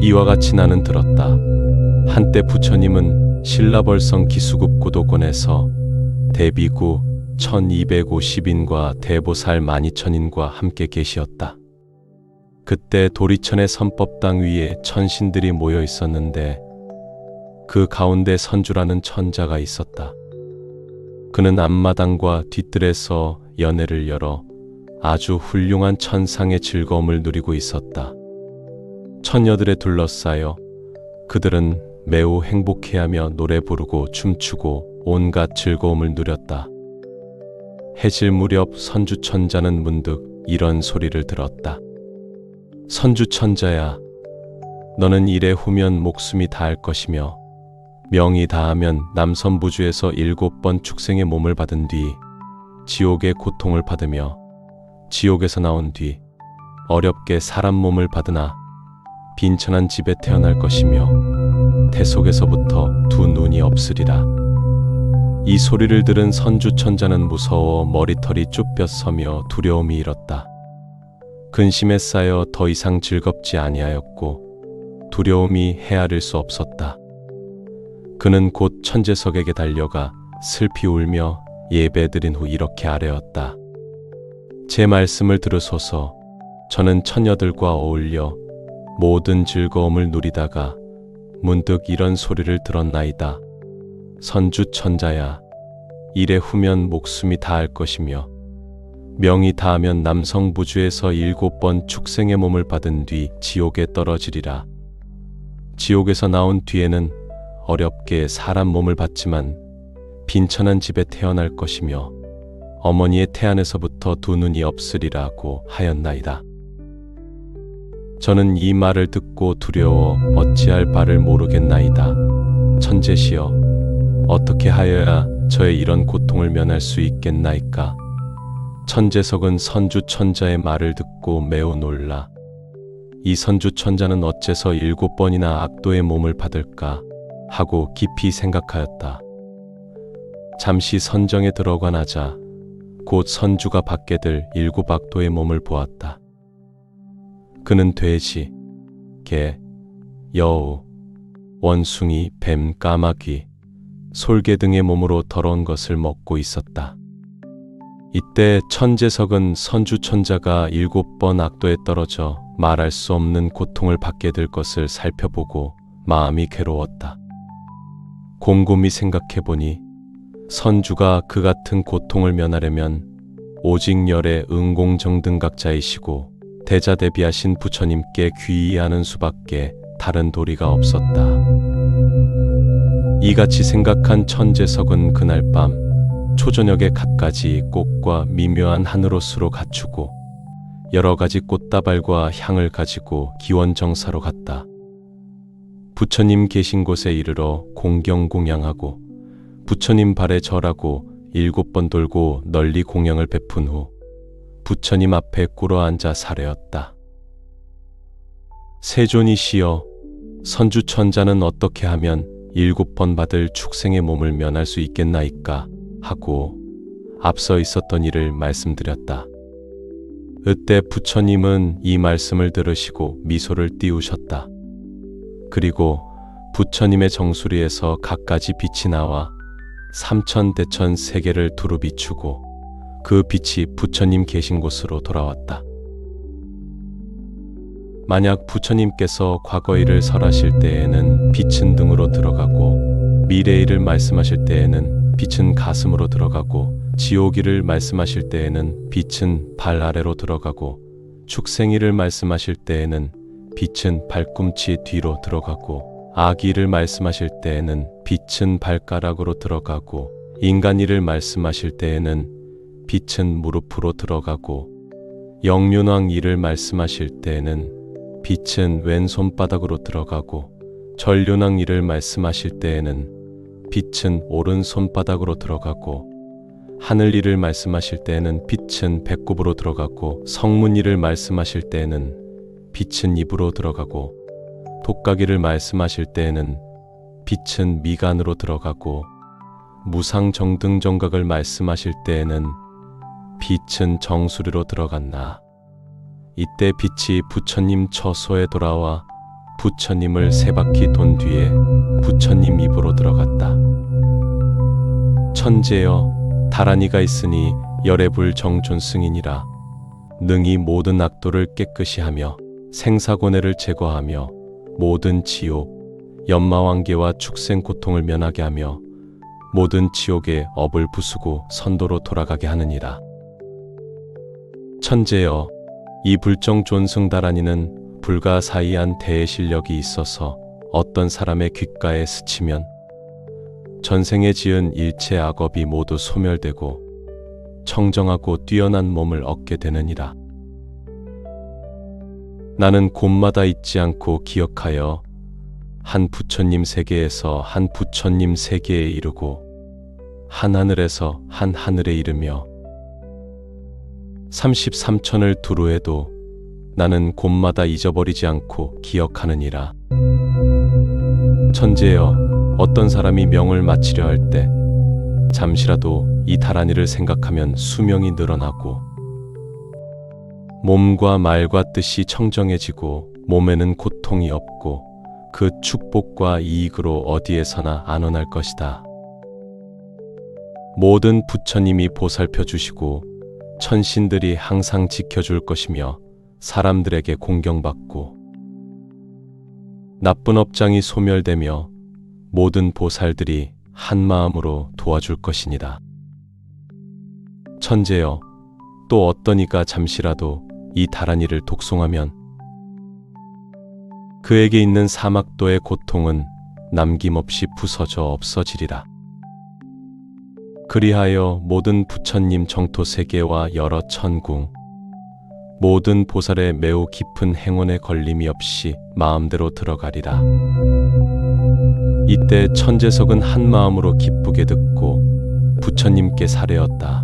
이와 같이 나는 들었다. 한때 부처님은 신라벌성 기수급 고도권에서 대비구 1250인과 대보살 12,000인과 함께 계시었다. 그때 도리천의 선법당 위에 천신들이 모여 있었는데 그 가운데 선주라는 천자가 있었다. 그는 앞마당과 뒷뜰에서 연회를 열어 아주 훌륭한 천상의 즐거움을 누리고 있었다. 처녀들에 둘러싸여 그들은 매우 행복해하며 노래 부르고 춤추고 온갖 즐거움을 누렸다. 해질 무렵 선주천자는 문득 이런 소리를 들었다. 선주천자야, 너는 일에 후면 목숨이 다할 것이며 명이 다하면 남선부주에서 일곱 번 축생의 몸을 받은 뒤 지옥의 고통을 받으며 지옥에서 나온 뒤 어렵게 사람 몸을 받으나 빈천한 집에 태어날 것이며 태속에서부터 두 눈이 없으리라. 이 소리를 들은 선주천자는 무서워 머리털이 쭈뼛 서며 두려움이 일었다. 근심에 쌓여 더 이상 즐겁지 아니하였고 두려움이 헤아릴 수 없었다. 그는 곧 천재석에게 달려가 슬피 울며 예배드린 후 이렇게 아뢰었다. 제 말씀을 들으소서 저는 처녀들과 어울려 모든 즐거움을 누리다가 문득 이런 소리를 들었나이다. 선주 천자야, 일에 후면 목숨이 다할 것이며 명이 다하면 남성 부주에서 일곱 번 축생의 몸을 받은 뒤 지옥에 떨어지리라. 지옥에서 나온 뒤에는 어렵게 사람 몸을 받지만 빈천한 집에 태어날 것이며 어머니의 태안에서부터 두 눈이 없으리라고 하였나이다. 저는 이 말을 듣고 두려워 어찌할 바를 모르겠나이다. 천재시여, 어떻게 하여야 저의 이런 고통을 면할 수 있겠나이까? 천재석은 선주 천자의 말을 듣고 매우 놀라. 이 선주 천자는 어째서 일곱 번이나 악도의 몸을 받을까? 하고 깊이 생각하였다. 잠시 선정에 들어가 나자 곧 선주가 받게 될 일곱 악도의 몸을 보았다. 그는 돼지, 개, 여우, 원숭이, 뱀, 까마귀, 솔개 등의 몸으로 더러운 것을 먹고 있었다. 이때 천재석은 선주 천자가 일곱 번 악도에 떨어져 말할 수 없는 고통을 받게 될 것을 살펴보고 마음이 괴로웠다. 곰곰이 생각해보니 선주가 그 같은 고통을 면하려면 오직 열의 응공정등각자이시고 대자 대비하신 부처님께 귀의하는 수밖에 다른 도리가 없었다. 이같이 생각한 천재석은 그날 밤 초저녁에 갖가지 꽃과 미묘한 하늘옷으로 갖추고 여러 가지 꽃다발과 향을 가지고 기원정사로 갔다. 부처님 계신 곳에 이르러 공경 공양하고 부처님 발에 절하고 일곱 번 돌고 널리 공양을 베푼 후 부처님 앞에 꿇어 앉아 사례었다. 세존이시여 선주천자는 어떻게 하면 일곱 번 받을 축생의 몸을 면할 수 있겠나이까 하고 앞서 있었던 일을 말씀드렸다. 으때 부처님은 이 말씀을 들으시고 미소를 띄우셨다. 그리고 부처님의 정수리에서 갖가지 빛이 나와 삼천 대천 세계를 두루 비추고 그 빛이 부처님 계신 곳으로 돌아왔다. 만약 부처님께서 과거 일을 설하실 때에는 빛은 등으로 들어가고 미래 일을 말씀하실 때에는 빛은 가슴으로 들어가고 지옥일을 말씀하실 때에는 빛은 발 아래로 들어가고 축생일을 말씀하실 때에는 빛은 발꿈치 뒤로 들어가고 아기를 말씀하실 때에는 빛은 발가락으로 들어가고 인간일을 말씀하실 때에는 빛은 무릎으로 들어가고 영륜왕 일을 말씀하실 때에는 빛은 왼손바닥으로 들어가고 전륜왕 일을 말씀하실 때에는 빛은 오른손바닥으로 들어가고 하늘 일을 말씀하실 때에는 빛은 배꼽으로 들어가고 성문 일을 말씀하실 때에는 빛은 입으로 들어가고 독가기를 말씀하실 때에는 빛은 미간으로 들어가고 무상 정등 정각을 말씀하실 때에는 빛은 정수리로 들어갔나. 이때 빛이 부처님 처소에 돌아와 부처님을 세 바퀴 돈 뒤에 부처님 입으로 들어갔다. 천재여, 다란이가 있으니 열애불 정존 승인이라 능히 모든 악도를 깨끗이 하며 생사고뇌를 제거하며 모든 지옥, 연마왕계와 축생 고통을 면하게 하며 모든 지옥의 업을 부수고 선도로 돌아가게 하느니라. 천재여, 이 불정 존승 다란이는 불가사의한 대의 실력이 있어서 어떤 사람의 귓가에 스치면 전생에 지은 일체 악업이 모두 소멸되고 청정하고 뛰어난 몸을 얻게 되느니라. 나는 곳마다 잊지 않고 기억하여 한 부처님 세계에서 한 부처님 세계에 이르고 한 하늘에서 한 하늘에 이르며 33천을 두루 해도 나는 곳마다 잊어버리지 않고 기억하느니라. 천재여, 어떤 사람이 명을 마치려 할 때 잠시라도 이 다란이를 생각하면 수명이 늘어나고 몸과 말과 뜻이 청정해지고 몸에는 고통이 없고 그 축복과 이익으로 어디에서나 안원할 것이다. 모든 부처님이 보살펴 주시고 천신들이 항상 지켜줄 것이며 사람들에게 공경받고 나쁜 업장이 소멸되며 모든 보살들이 한 마음으로 도와줄 것이니다. 천재여, 또 어떤 이가 잠시라도 이 다란이를 독송하면 그에게 있는 사막도의 고통은 남김없이 부서져 없어지리라. 그리하여 모든 부처님 정토 세계와 여러 천궁, 모든 보살의 매우 깊은 행운에 걸림이 없이 마음대로 들어가리라. 이때 천재석은 한 마음으로 기쁘게 듣고 부처님께 사례었다.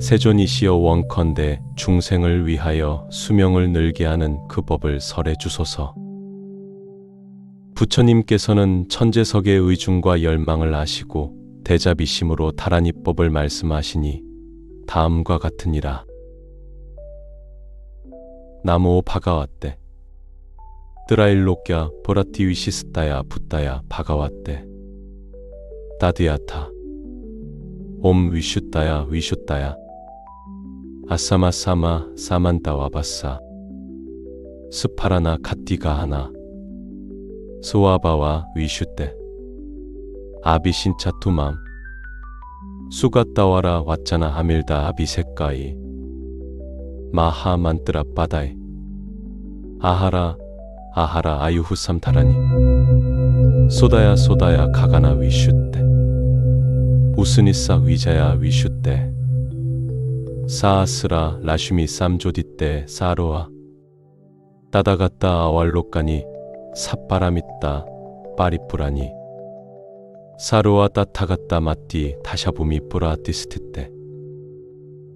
세존이시여 원컨대 중생을 위하여 수명을 늘게 하는 그 법을 설해 주소서. 부처님께서는 천재석의 의중과 열망을 아시고 대자비심으로 다란이법을 말씀하시니 다음과 같으니라. 나모 바가왔대. 드라일로꺄 보라티 위시스타야 붓다야 바가왔대. 다드야타. 옴 위슈따야 위슈따야. 아사마사마 사만따와 바사. 스파라나 카티가 하나. 스와바와 위슈떼. 아비신차 투맘. 수가 따와라 왔잖아 아밀다 아비색가이. 마하 만뜨라 바다이. 아하라 아하라 아유후삼 타라니. 소다야 소다야 가가나 위슈떼. 우스니싸 위자야 위슈떼. 사아스라 라슈미 쌈조디떼 사로아. 따다갔다 아왈로까니 삿바람있다 빠리뿌라니. 사로와 따타갔다 마띠 다샤부미 뿌라티스티떼.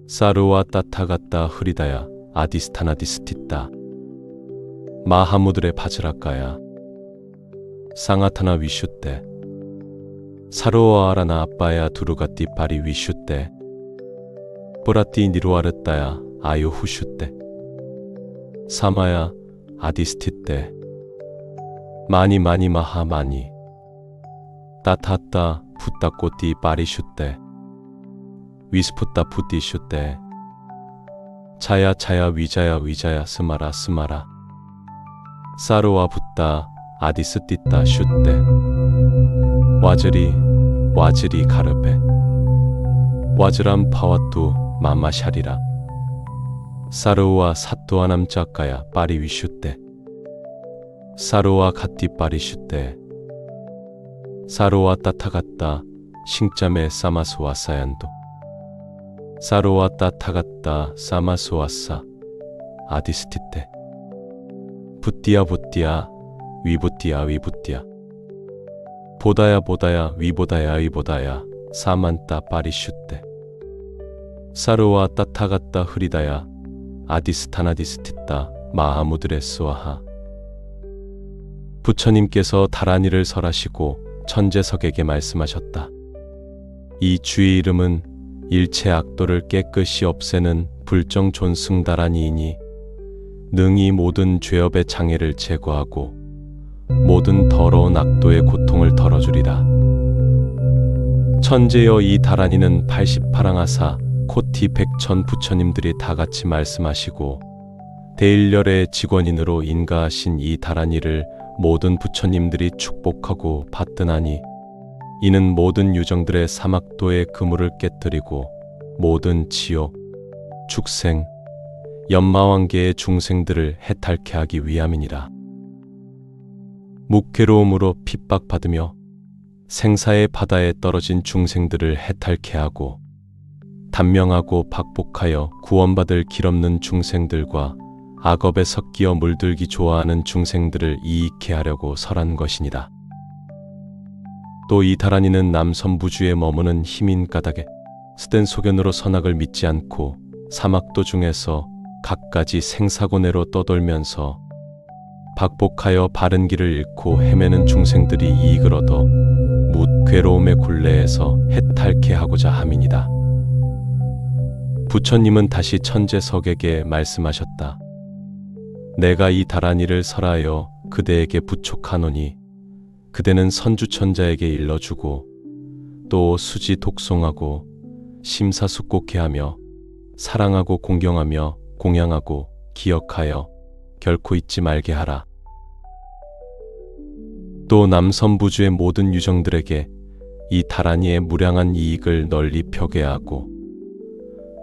사르와 따타갔다 흐리다야 아디스타나디스티따 마하무드레 바즈라까야 상아타나 위슈떼. 사르와 아라나 아빠야 두루가띠 파리 위슈떼. 뿌라띠 니루아르따야 아유 후슈떼. 사마야 아디스티떼. 마니 마니 마하 마니 따타따 붓다꼬띠 파리슈떼 위스푸따 푸띠슈떼. 차야 차야 위자야 위자야 스마라 스마라. 사르와 붓다 아디스 띠따 슈떼. 와즈리 와즈리 가르베 와즈람 파와뚜 마마샤리라. 사르와 사뚜아 남자까야 파리 위슈떼. 사르와 가띠 파리 슈떼 사르와 따타갔다 싱짬에 사마스와 사얀도. 사로와 따타갔다 사마스와사 아디스티테 붓디야 붓디야 위붓디야 위붓디야. 보다야 보다야 위보다야 위보다야 사만따 파리슈테 사로와 따타갔다 흐리다야 아디스타나디스티따 마하무드레스와하. 부처님께서 다란이를 설하시고 천재석에게 말씀하셨다. 이 주의 이름은 일체 악도를 깨끗이 없애는 불정 존승다란 이이니 능히 모든 죄업의 장애를 제거하고 모든 더러운 악도의 고통을 덜어주리라. 천재여 이 다란이는 88항하사 코티 백천 부처님들이 다 같이 말씀하시고 대일렬의 직원인으로 인가하신 이 다란이를 모든 부처님들이 축복하고 받드나니 이는 모든 유정들의 사막도의 그물을 깨뜨리고 모든 지옥, 축생, 연마왕계의 중생들을 해탈케 하기 위함이니라. 묵괴로움으로 핍박받으며 생사의 바다에 떨어진 중생들을 해탈케 하고 단명하고 박복하여 구원받을 길 없는 중생들과 악업에 섞여 물들기 좋아하는 중생들을 이익케 하려고 설한 것이니라. 또이 다란이는 남선부주에 머무는 힘인 까닭에 스된 소견으로 선악을 믿지 않고 사막도 중에서 갖가지 생사고뇌로 떠돌면서 박복하여 바른 길을 잃고 헤매는 중생들이 이익을 얻어 묻 괴로움의 굴레에서 해탈케 하고자 함이니다. 부처님은 다시 천재석에게 말씀하셨다. 내가 이 다란이를 설하여 그대에게 부촉하노니 그대는 선주천자에게 일러주고 또 수지 독송하고 심사숙고케 하며 사랑하고 공경하며 공양하고 기억하여 결코 잊지 말게 하라. 또 남선부주의 모든 유정들에게 이 다란이의 무량한 이익을 널리 펴게 하고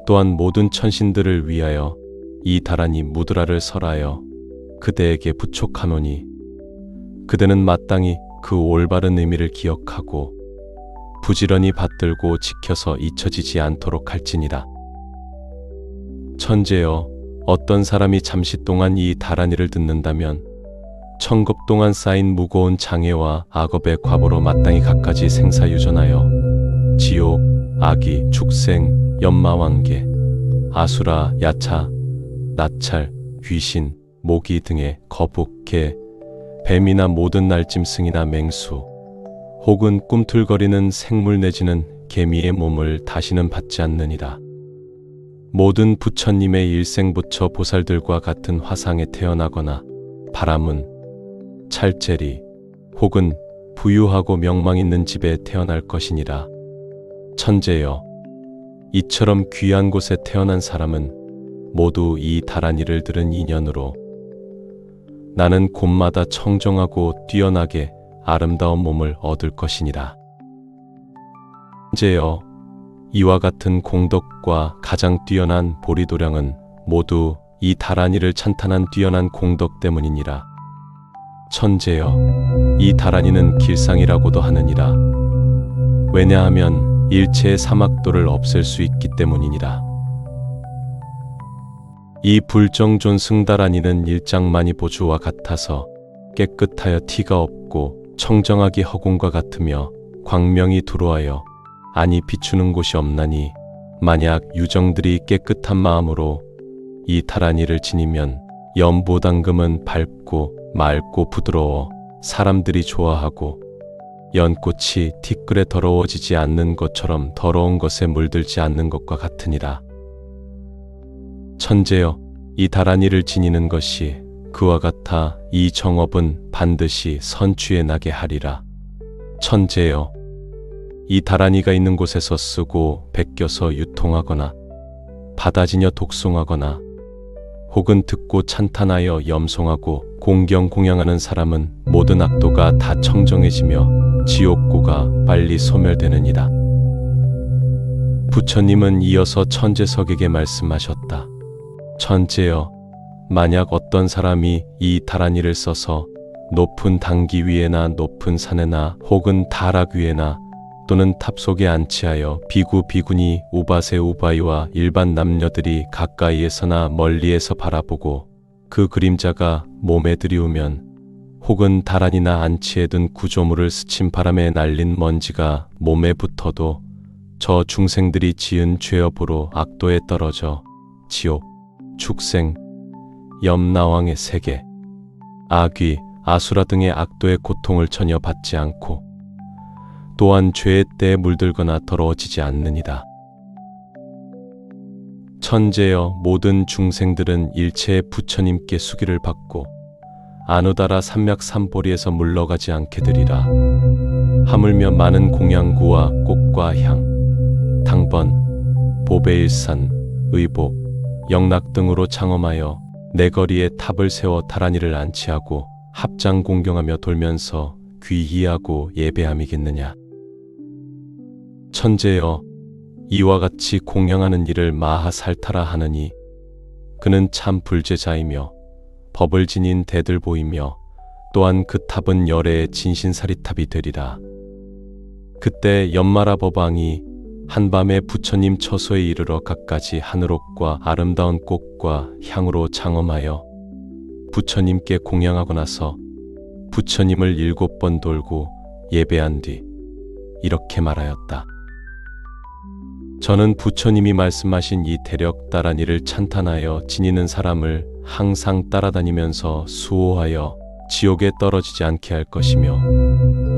또한 모든 천신들을 위하여 이 다란이 무드라를 설하여 그대에게 부촉하노니 그대는 마땅히 그 올바른 의미를 기억하고 부지런히 받들고 지켜서 잊혀지지 않도록 할지니라. 천재여, 어떤 사람이 잠시 동안 이 다란이를 듣는다면 천급 동안 쌓인 무거운 장애와 악업의 과보로 마땅히 갖가지 생사유전하여 지옥, 악이, 축생, 연마왕계, 아수라, 야차, 나찰, 귀신, 모기 등의 거북, 개, 뱀이나 모든 날짐승이나 맹수, 혹은 꿈틀거리는 생물 내지는 개미의 몸을 다시는 받지 않느니라. 모든 부처님의 일생부처 보살들과 같은 화상에 태어나거나 바람은 찰제리 혹은 부유하고 명망 있는 집에 태어날 것이니라. 천재여, 이처럼 귀한 곳에 태어난 사람은 모두 이 다란 이를 들은 인연으로 나는 곳마다 청정하고 뛰어나게 아름다운 몸을 얻을 것이니라. 천재여, 이와 같은 공덕과 가장 뛰어난 보리도량은 모두 이 다란이를 찬탄한 뛰어난 공덕 때문이니라. 천재여, 이 다란이는 길상이라고도 하느니라. 왜냐하면 일체의 사막도를 없앨 수 있기 때문이니라. 이 불정존 승다란이는 일장만이 보주와 같아서 깨끗하여 티가 없고 청정하기 허공과 같으며 광명이 두루하여 아니 비추는 곳이 없나니 만약 유정들이 깨끗한 마음으로 이 다란이를 지니면 연보당금은 밝고 맑고 부드러워 사람들이 좋아하고 연꽃이 티끌에 더러워지지 않는 것처럼 더러운 것에 물들지 않는 것과 같으니라. 천재여, 이 다란이를 지니는 것이 그와 같아 이 정업은 반드시 선취에 나게 하리라. 천재여, 이 다란이가 있는 곳에서 쓰고 베껴서 유통하거나 받아지녀 독송하거나 혹은 듣고 찬탄하여 염송하고 공경 공양하는 사람은 모든 악도가 다 청정해지며 지옥고가 빨리 소멸되느니라. 부처님은 이어서 천재석에게 말씀하셨다. 천재여, 만약 어떤 사람이 이 다란이를 써서 높은 당기 위에나 높은 산에나 혹은 다락 위에나 또는 탑 속에 안치하여 비구 비구니 우바세 우바이와 일반 남녀들이 가까이에서나 멀리에서 바라보고 그 그림자가 몸에 들이우면 혹은 다란이나 안치에 든 구조물을 스친 바람에 날린 먼지가 몸에 붙어도 저 중생들이 지은 죄업으로 악도에 떨어져 지옥, 축생, 염나왕의 세계, 아귀, 아수라 등의 악도의 고통을 전혀 받지 않고 또한 죄의 때에 물들거나 더러워지지 않느니라. 천재여 모든 중생들은 일체의 부처님께 수기를 받고 아누다라 산맥 산보리에서 물러가지 않게 되리라. 하물며 많은 공양구와 꽃과 향, 당번, 보베일산, 의복, 영락 등으로 창엄하여 내 거리에 탑을 세워 다란이를 안치하고 합장 공경하며 돌면서 귀희하고 예배함이겠느냐. 천재여, 이와 같이 공양하는 일을 마하살타라 하느니 그는 참 불제자이며 법을 지닌 대들 보이며 또한 그 탑은 열애의 진신사리탑이 되리라. 그때 연마라 법왕이 한밤에 부처님 처소에 이르러 갖가지 하늘옥과 아름다운 꽃과 향으로 장엄하여 부처님께 공양하고 나서 부처님을 일곱 번 돌고 예배한 뒤 이렇게 말하였다. 저는 부처님이 말씀하신 이 대력 따라니를 찬탄하여 지니는 사람을 항상 따라다니면서 수호하여 지옥에 떨어지지 않게 할 것이며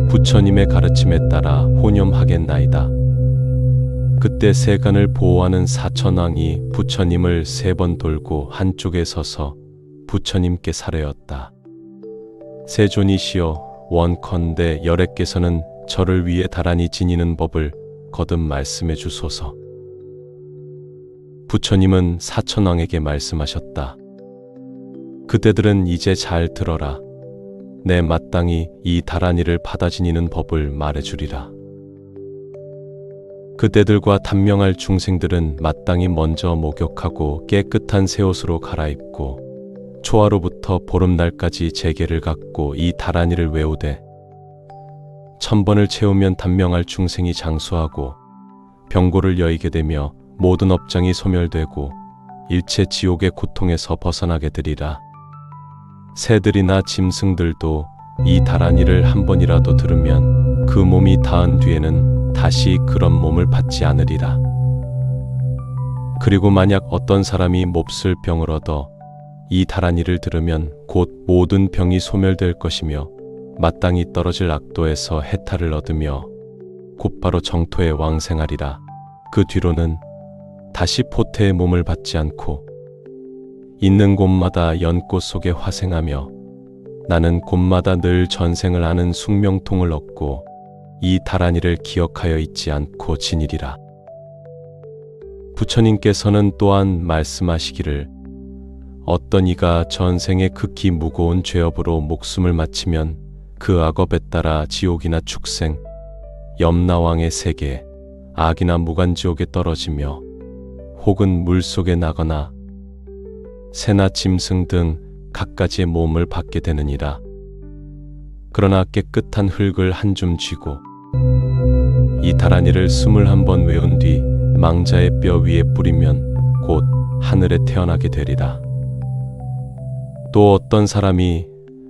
부처님의 가르침에 따라 혼염하겠나이다. 그때 세간을 보호하는 사천왕이 부처님을 세 번 돌고 한쪽에 서서 부처님께 사례었다. 세존이시여 원컨대 열애께서는 저를 위해 다란히 지니는 법을 거듭 말씀해 주소서. 부처님은 사천왕에게 말씀하셨다. 그대들은 이제 잘 들어라. 내 마땅히 이 다란이를 받아 지니는 법을 말해 주리라. 그대들과 단명할 중생들은 마땅히 먼저 목욕하고 깨끗한 새 옷으로 갈아입고 초하루부터 보름날까지 제계를 갖고 이 다란이를 외우되 천번을 채우면 단명할 중생이 장수하고 병고를 여의게 되며 모든 업장이 소멸되고 일체 지옥의 고통에서 벗어나게 되리라. 새들이나 짐승들도 이 다란이를 한 번이라도 들으면 그 몸이 닿은 뒤에는 다시 그런 몸을 받지 않으리라. 그리고 만약 어떤 사람이 몹쓸 병을 얻어 이 다란이를 들으면 곧 모든 병이 소멸될 것이며 마땅히 떨어질 악도에서 해탈을 얻으며 곧바로 정토에 왕생하리라. 그 뒤로는 다시 포태의 몸을 받지 않고 있는 곳마다 연꽃 속에 화생하며 나는 곳마다 늘 전생을 아는 숙명통을 얻고 이 다란이를 기억하여 있지 않고 지니리라. 부처님께서는 또한 말씀하시기를 어떤 이가 전생에 극히 무거운 죄업으로 목숨을 마치면 그 악업에 따라 지옥이나 축생, 염라왕의 세계, 악이나 무간지옥에 떨어지며 혹은 물속에 나거나 새나 짐승 등 갖가지의 몸을 받게 되느니라. 그러나 깨끗한 흙을 한 줌 쥐고 이 다란이를 스물한 번 외운 뒤 망자의 뼈 위에 뿌리면 곧 하늘에 태어나게 되리라. 또 어떤 사람이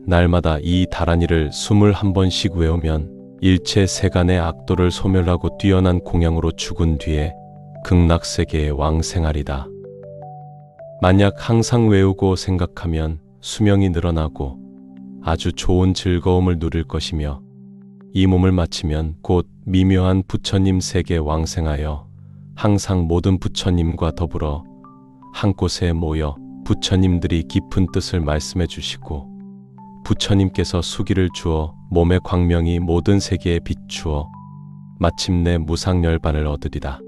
날마다 이 다란이를 스물한 번씩 외우면 일체 세간의 악도를 소멸하고 뛰어난 공양으로 죽은 뒤에 극락세계에 왕생하리다. 만약 항상 외우고 생각하면 수명이 늘어나고 아주 좋은 즐거움을 누릴 것이며 이 몸을 마치면 곧 미묘한 부처님 세계 왕생하여 항상 모든 부처님과 더불어 한 곳에 모여 부처님들이 깊은 뜻을 말씀해 주시고 부처님께서 수기를 주어 몸의 광명이 모든 세계에 비추어 마침내 무상열반을 얻으리라.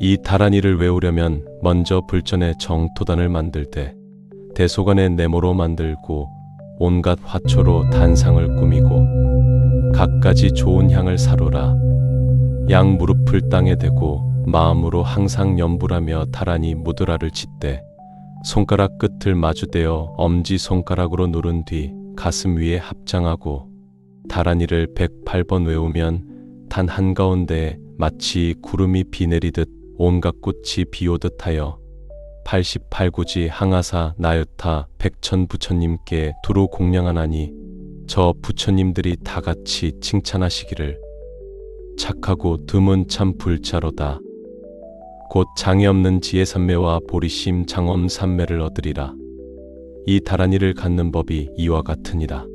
이 다란이를 외우려면 먼저 불전의 정토단을 만들 때 대소관의 네모로 만들고 온갖 화초로 단상을 꾸미고 갖가지 좋은 향을 사로라. 양 무릎을 땅에 대고 마음으로 항상 염불하며 다란이 무드라를 짓되 손가락 끝을 마주대어 엄지 손가락으로 누른 뒤 가슴 위에 합장하고 다란이를 108번 외우면 단 한가운데 마치 구름이 비 내리듯 온갖 꽃이 비오듯 하여 88구지 항아사 나유타 백천 부처님께 두루 공양하나니 저 부처님들이 다 같이 칭찬하시기를 착하고 드문 참 불자로다. 곧 장애 없는 지혜 삼매와 보리심 장엄 삼매를 얻으리라. 이 다란이를 갖는 법이 이와 같으니라.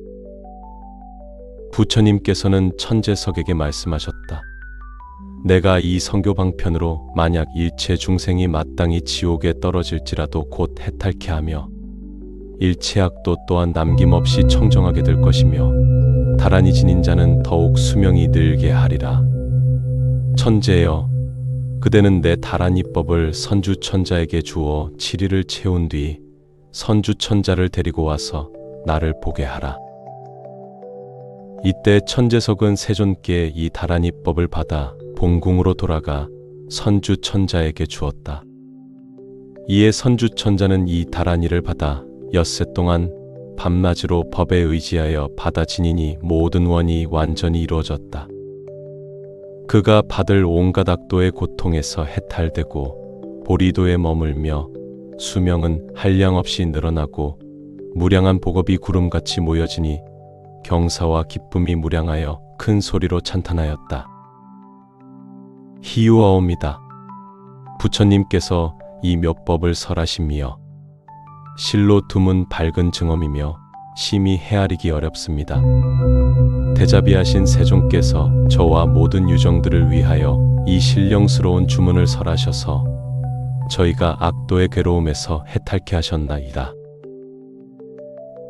부처님께서는 천재석에게 말씀하셨다. 내가 이 성교 방편으로 만약 일체 중생이 마땅히 지옥에 떨어질지라도 곧 해탈케 하며 일체약도 또한 남김없이 청정하게 될 것이며 다란이 지닌 자는 더욱 수명이 늘게 하리라. 천재여, 그대는 내 다란이 법을 선주 천자에게 주어 7일을 채운 뒤 선주 천자를 데리고 와서 나를 보게 하라. 이때 천재석은 세존께 이 다란이 법을 받아 본궁으로 돌아가 선주 천자에게 주었다. 이에 선주 천자는 이 다란이를 받아 엿새 동안 밤낮으로 법에 의지하여 받아 지니니 모든 원이 완전히 이루어졌다. 그가 받을 온갖 악도의 고통에서 해탈되고 보리도에 머물며 수명은 한량 없이 늘어나고 무량한 복업이 구름같이 모여지니 경사와 기쁨이 무량하여 큰 소리로 찬탄하였다. 희유하옵니다. 부처님께서 이 묘법을 설하심이여 실로 드문 밝은 증언이며 심히 헤아리기 어렵습니다. 대자비하신 세종께서 저와 모든 유정들을 위하여 이 신령스러운 주문을 설하셔서 저희가 악도의 괴로움에서 해탈케 하셨나이다.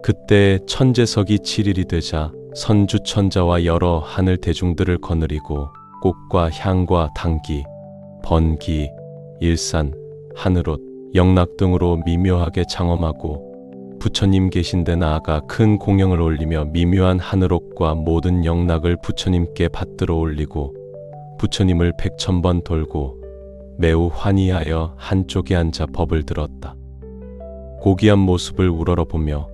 그때 천재석이 7일이 되자 선주천자와 여러 하늘 대중들을 거느리고 꽃과 향과 당기, 번기, 일산, 하늘옷, 영락 등으로 미묘하게 장엄하고 부처님 계신 데 나아가 큰 공영을 올리며 미묘한 하늘옷과 모든 영락을 부처님께 받들어 올리고 부처님을 백천번 돌고 매우 환희하여 한쪽에 앉아 법을 들었다. 고귀한 모습을 우러러보며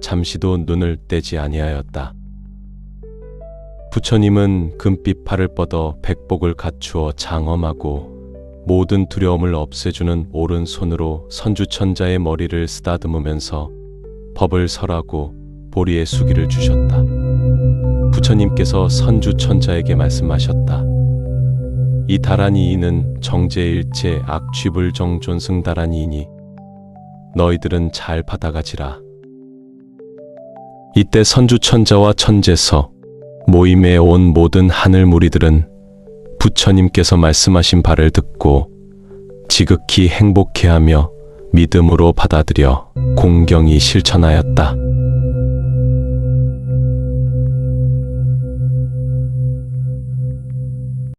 잠시도 눈을 떼지 아니하였다. 부처님은 금빛 팔을 뻗어 백복을 갖추어 장엄하고 모든 두려움을 없애주는 오른손으로 선주천자의 머리를 쓰다듬으면서 법을 설하고 보리의 수기를 주셨다. 부처님께서 선주천자에게 말씀하셨다. 이 다란이 이는 정제일체 악취불 정존승 다란이이니 너희들은 잘 받아가지라. 이때 선주천자와 천재서 모임에 온 모든 하늘 무리들은 부처님께서 말씀하신 바를 듣고 지극히 행복해하며 믿음으로 받아들여 공경이 실천하였다.